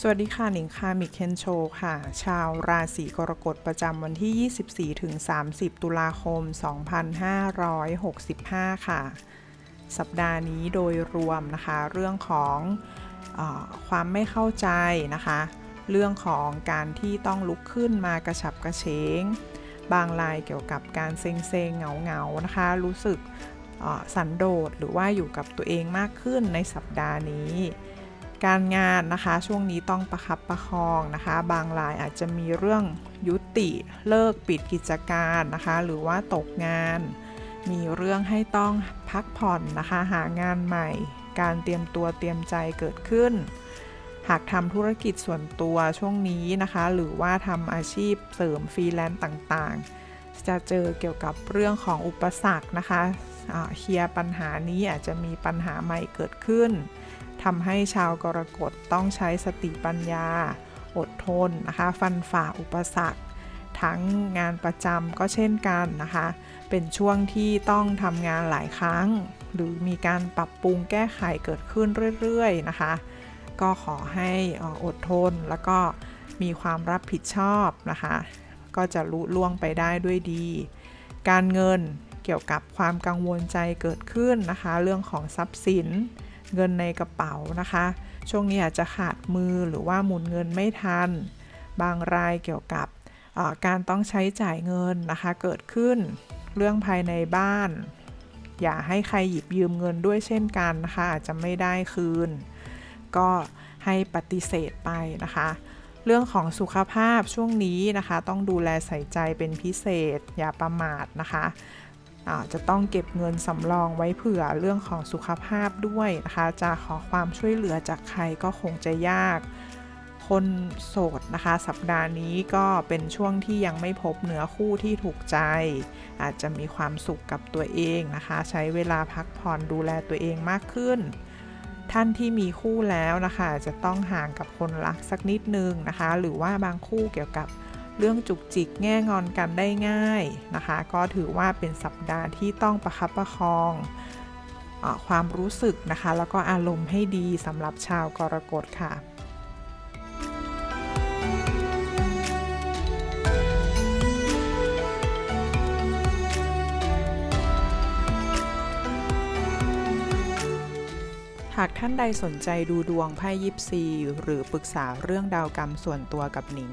สวัสดีค่ะหนิงคามิเคนโชค่ะ ชาวราศีกรกฎประจำวันที่ 24ถึง30 ตุลาคม 2565 ค่ะ สัปดาห์นี้โดยรวมนะคะ เรื่องของอความไม่เข้าใจนะคะ เรื่องของการที่ต้องลุกขึ้นมากระฉับกระเฉง บางรายเกี่ยวกับการเซ็งเซงเหงาเหงานะคะ รู้สึกสันโดษหรือว่าอยู่กับตัวเองมากขึ้นในสัปดาห์นี้ การงานนะคะ ช่วงนี้ต้องประคับประคองนะคะ บางรายอาจจะมีเรื่องยุติเลิกปิดกิจการนะคะ หรือว่าตกงาน มีเรื่องให้ต้องพักผ่อนนะคะ หางานใหม่ การเตรียมตัวเตรียมใจเกิดขึ้น หากทำธุรกิจส่วนตัวช่วงนี้นะคะ หรือว่าทำอาชีพเสริมฟรีแลนซ์ต่างๆ จะเจอเกี่ยวกับเรื่องของอุปสรรคนะคะเคลียร์ปัญหานี้อาจจะมีปัญหาใหม่เกิดขึ้น ทำให้ชาวกรกฎต้องใช้สติปัญญา อดทนนะคะ ฟันฝ่าอุปสรรค ทั้งงานประจำก็เช่นกันนะคะ เป็นช่วงที่ต้องทำงานหลายครั้ง หรือมีการปรับปรุงแก้ไขเกิดขึ้นเรื่อยๆนะคะ ก็ขอให้อออดทนแล้วก็มีความรับผิดชอบนะคะ ก็จะลุล่วงไปได้ด้วยดี การเงินเกี่ยวกับความกังวลใจเกิดขึ้นนะคะ เรื่องของทรัพย์สิน เงินในกระเป๋านะคะ ช่วงนี้อาจจะขาดมือหรือว่าหมุนเงินไม่ทัน บางรายเกี่ยวกับการต้องใช้จ่ายเงินนะคะ เกิดขึ้นเรื่องภายในบ้าน อย่าให้ใครหยิบยืมเงินด้วยเช่นกันนะคะ อาจจะไม่ได้คืน ก็ให้ปฏิเสธไปนะคะ เรื่องของสุขภาพช่วงนี้นะคะ ต้องดูแลใส่ใจเป็นพิเศษ อย่าประมาทนะคะ จะต้องเก็บเงินสำรองไว้เผื่อเรื่องของสุขภาพด้วยนะคะ จะขอความช่วยเหลือจากใครก็คงจะยาก คนโสดนะคะ สัปดาห์นี้ก็เป็นช่วงที่ยังไม่พบเนื้อคู่ที่ถูกใจ อาจจะมีความสุขกับตัวเองนะคะ ใช้เวลาพักผ่อนดูแลตัวเองมากขึ้น ท่านที่มีคู่แล้วนะคะ จะต้องห่างกับคนรักสักนิดนึงนะคะ หรือว่าบางคู่เกี่ยวกับ เรื่องจุกจิกแง่งอนกันได้ง่ายนะคะ ก็ถือว่าเป็นสัปดาห์ที่ต้องประคับประคองอความรู้สึกนะคะ แล้วก็อารมณ์ให้ดีสำหรับชาวกรกฎค่ะหากท่านใดสนใจดูดวงไพ่ยิปซี หรือปรึกษาเรื่องดาวกรรมส่วนตัวกับหนิง